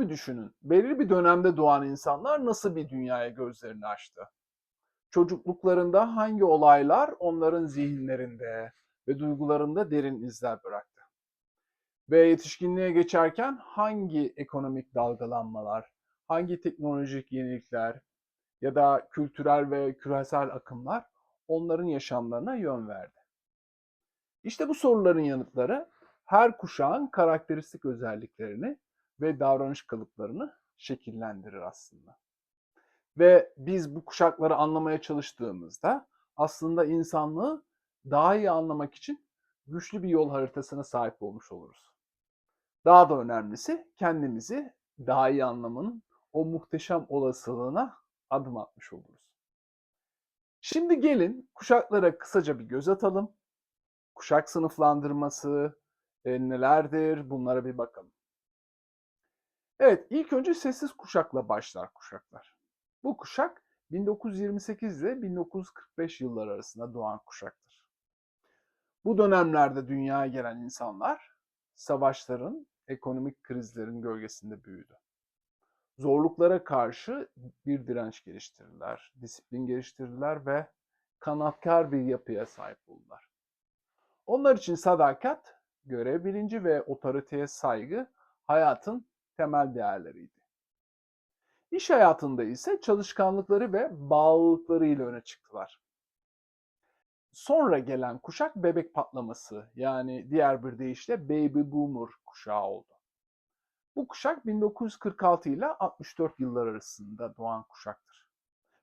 Bir düşünün. Belirli bir dönemde doğan insanlar nasıl bir dünyaya gözlerini açtı? Çocukluklarında hangi olaylar onların zihinlerinde ve duygularında derin izler bıraktı? Ve yetişkinliğe geçerken hangi ekonomik dalgalanmalar, hangi teknolojik yenilikler ya da kültürel ve küresel akımlar onların yaşamlarına yön verdi? İşte bu soruların yanıtları her kuşağın karakteristik özelliklerini ve davranış kalıplarını şekillendirir aslında. Ve biz bu kuşakları anlamaya çalıştığımızda aslında insanlığı daha iyi anlamak için güçlü bir yol haritasına sahip olmuş oluruz. Daha da önemlisi kendimizi daha iyi anlamanın o muhteşem olasılığına adım atmış oluruz. Şimdi gelin kuşaklara kısaca bir göz atalım. Kuşak sınıflandırması e, nelerdir bunlara bir bakalım. Evet, ilk önce sessiz kuşakla başlar kuşaklar. Bu kuşak 1928 ile 1945 yılları arasında doğan kuşaktır. Bu dönemlerde dünyaya gelen insanlar savaşların, ekonomik krizlerin gölgesinde büyüdü. Zorluklara karşı bir direnç geliştirdiler, disiplin geliştirdiler ve kanatkar bir yapıya sahip oldular. Onlar için sadakat, görev bilinci ve otoriteye saygı hayatın temel değerleriydi. İş hayatında ise çalışkanlıkları ve bağlılıkları ile öne çıktılar. Sonra gelen kuşak bebek patlaması yani diğer bir deyişle baby boomer kuşağı oldu. Bu kuşak 1946 ile 64 yıllar arasında doğan kuşaktır.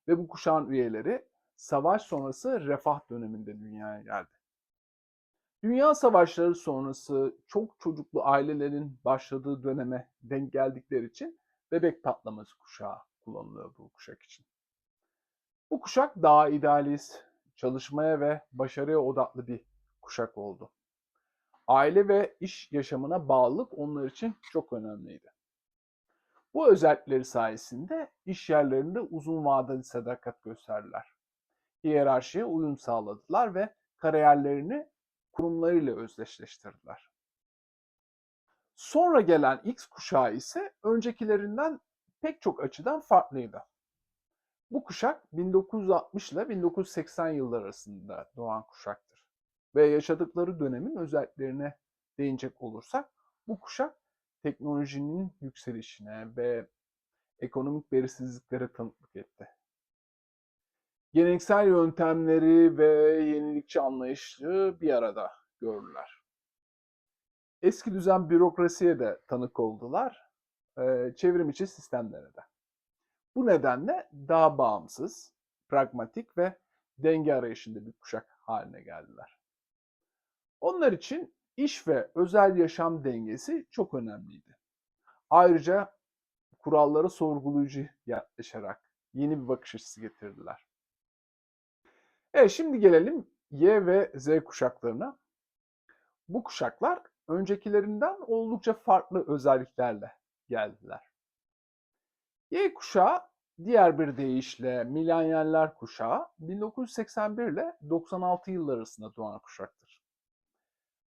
Ve bu kuşağın üyeleri savaş sonrası refah döneminde dünyaya geldi. Dünya savaşları sonrası çok çocuklu ailelerin başladığı döneme denk geldikleri için bebek patlaması kuşağı kullanılıyor bu kuşak için. Bu kuşak daha idealist, çalışmaya ve başarıya odaklı bir kuşak oldu. Aile ve iş yaşamına bağlılık onlar için çok önemliydi. Bu özellikleri sayesinde iş yerlerinde uzun vadeli sadakat gösterdiler. Hiyerarşiye uyum sağladılar ve kariyerlerini kurumlarıyla özdeşleştirdiler. Sonra gelen X kuşağı ise öncekilerinden pek çok açıdan farklıydı. Bu kuşak 1960 ile 1980 yıllar arasında doğan kuşaktır. Ve yaşadıkları dönemin özelliklerine değinecek olursak bu kuşak teknolojinin yükselişine ve ekonomik belirsizliklere tanıklık etti. Geleneksel yöntemleri ve yenilikçi anlayışı bir arada gördüler. Eski düzen bürokrasiye de tanık oldular, çevrim içi sistemlere de. Bu nedenle daha bağımsız, pragmatik ve denge arayışında bir kuşak haline geldiler. Onlar için iş ve özel yaşam dengesi çok önemliydi. Ayrıca kuralları sorgulayıcı yaklaşarak yeni bir bakış açısı getirdiler. Evet şimdi gelelim Y ve Z kuşaklarına. Bu kuşaklar öncekilerinden oldukça farklı özelliklerle geldiler. Y kuşağı diğer bir deyişle milenyaller kuşağı 1981 ile 96 yıllar arasında doğan kuşaktır.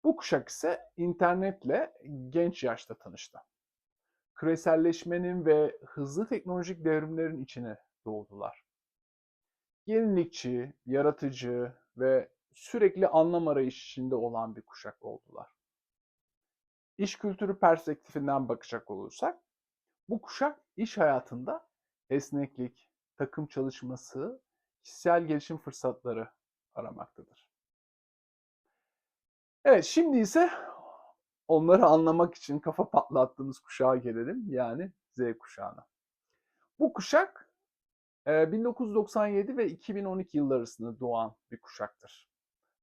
Bu kuşak ise internetle genç yaşta tanıştı. Küreselleşmenin ve hızlı teknolojik devrimlerin içine doğdular yenilikçi, yaratıcı ve sürekli anlam arayışı içinde olan bir kuşak oldular. İş kültürü perspektifinden bakacak olursak, bu kuşak iş hayatında esneklik, takım çalışması, kişisel gelişim fırsatları aramaktadır. Evet, şimdi ise onları anlamak için kafa patlattığımız kuşağa gelelim. Yani Z kuşağına. Bu kuşak 1997 ve 2012 yılları arasında doğan bir kuşaktır.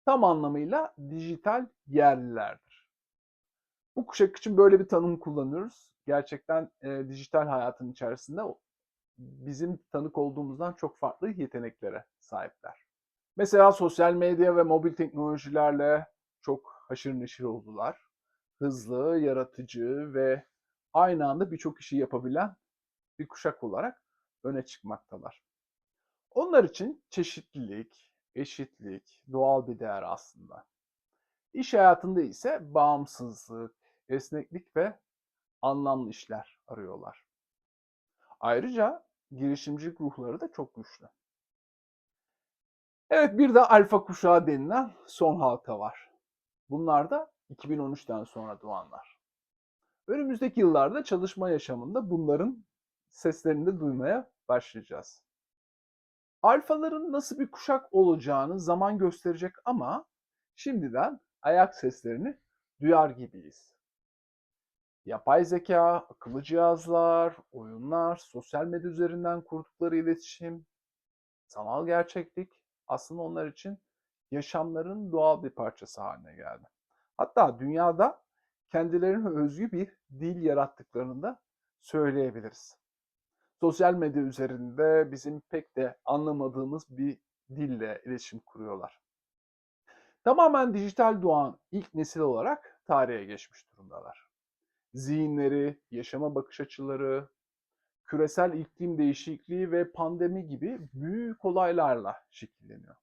Tam anlamıyla dijital yerlilerdir. Bu kuşak için böyle bir tanım kullanıyoruz. Gerçekten e, dijital hayatın içerisinde bizim tanık olduğumuzdan çok farklı yeteneklere sahipler. Mesela sosyal medya ve mobil teknolojilerle çok haşır neşir oldular. Hızlı, yaratıcı ve aynı anda birçok işi yapabilen bir kuşak olarak öne çıkmaktalar. Onlar için çeşitlilik, eşitlik doğal bir değer aslında. İş hayatında ise bağımsızlık, esneklik ve anlamlı işler arıyorlar. Ayrıca girişimcilik ruhları da çok güçlü. Evet bir de alfa kuşağı denilen son halka var. Bunlar da 2013'ten sonra doğanlar. Önümüzdeki yıllarda çalışma yaşamında bunların seslerini de duymaya başlayacağız. Alfaların nasıl bir kuşak olacağını zaman gösterecek ama şimdiden ayak seslerini duyar gibiyiz. Yapay zeka, akıllı cihazlar, oyunlar, sosyal medya üzerinden kurdukları iletişim, sanal gerçeklik aslında onlar için yaşamların doğal bir parçası haline geldi. Hatta dünyada kendilerine özgü bir dil yarattıklarını da söyleyebiliriz. Sosyal medya üzerinde bizim pek de anlamadığımız bir dille iletişim kuruyorlar. Tamamen dijital doğan ilk nesil olarak tarihe geçmiş durumdalar. Zihinleri, yaşama bakış açıları, küresel iklim değişikliği ve pandemi gibi büyük olaylarla şekilleniyor.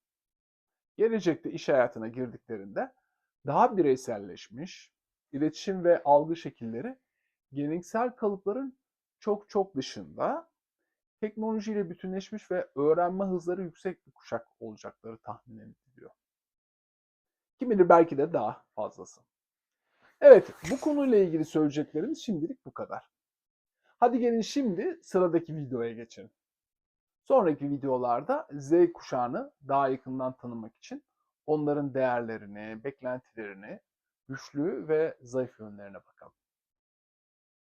Gelecekte iş hayatına girdiklerinde daha bireyselleşmiş, iletişim ve algı şekilleri geleneksel kalıpların çok çok dışında teknolojiyle bütünleşmiş ve öğrenme hızları yüksek bir kuşak olacakları tahmin ediliyor. Kim bilir belki de daha fazlası. Evet, bu konuyla ilgili söyleyeceklerimiz şimdilik bu kadar. Hadi gelin şimdi sıradaki videoya geçelim. Sonraki videolarda Z kuşağını daha yakından tanımak için onların değerlerini, beklentilerini, güçlü ve zayıf yönlerine bakalım.